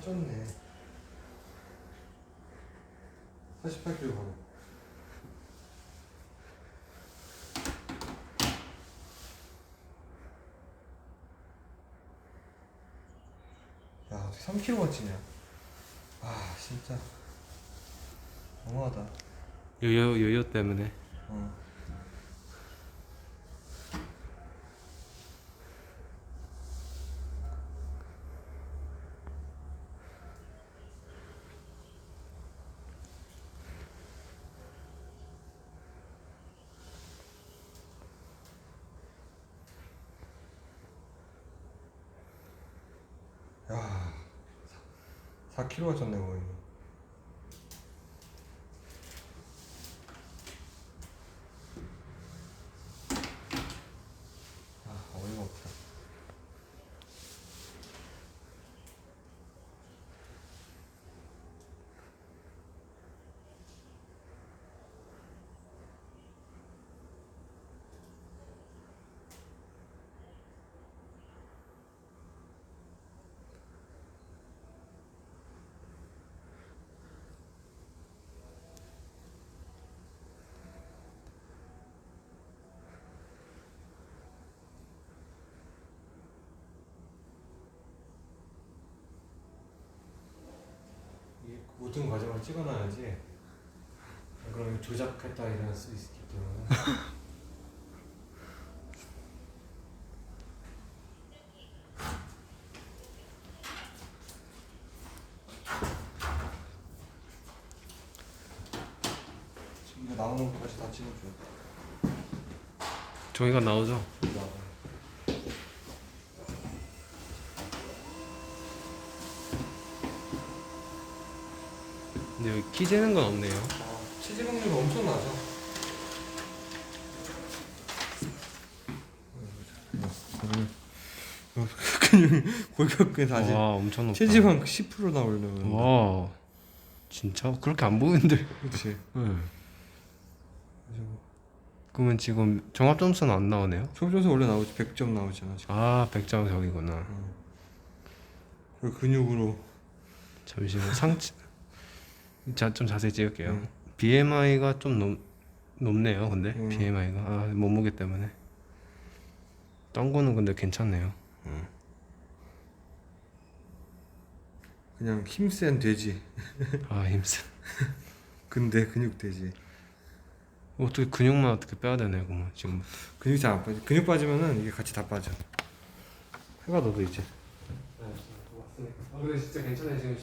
살쪘네 48kg 가네 야 어떻게 3kg가 찌냐? 아 진짜. 너무하다. 요요 요요 때문에. 어. 야, 4kg가 쪘네 거의. 아, 어이가 없다. 이 모든 과정을 찍어놔야지. 그러면 조작했다 이럴 수 있기 때문에. 지금 나오는 것까지 다 찍어줘. 저희가 나오죠 근데 여기 키 재는 건 없네요. 아, 체지방률이 엄청 나죠. 근육 골격근 다시 와 엄청 높다. 체지방 10% 나오려면 와 진짜? 그렇게 안 보이는데. 그렇지. 네. 그러면 지금 종합 점수는 안 나오네요? 총점수 원래 나오지 100점 나오잖아 지금. 아 100점 저기구나. 그 근육으로. 잠시만 상체 자, 좀 자세히 찍을게요 음. BMI가 좀 높, 높네요 근데 음. BMI가 아 몸무게 때문에 딴 거는 근데 괜찮네요 그냥 힘센 돼지. 아 힘세 근데 근육 돼지. 어떻게 근육만 어떻게 빼야 되네요 그러면 지금 근육이 잘 안 빠져. 근육 빠지면은 이게 같이 다 빠져. 해봐 너도 이제. 아 근데 진짜 괜찮아요 지금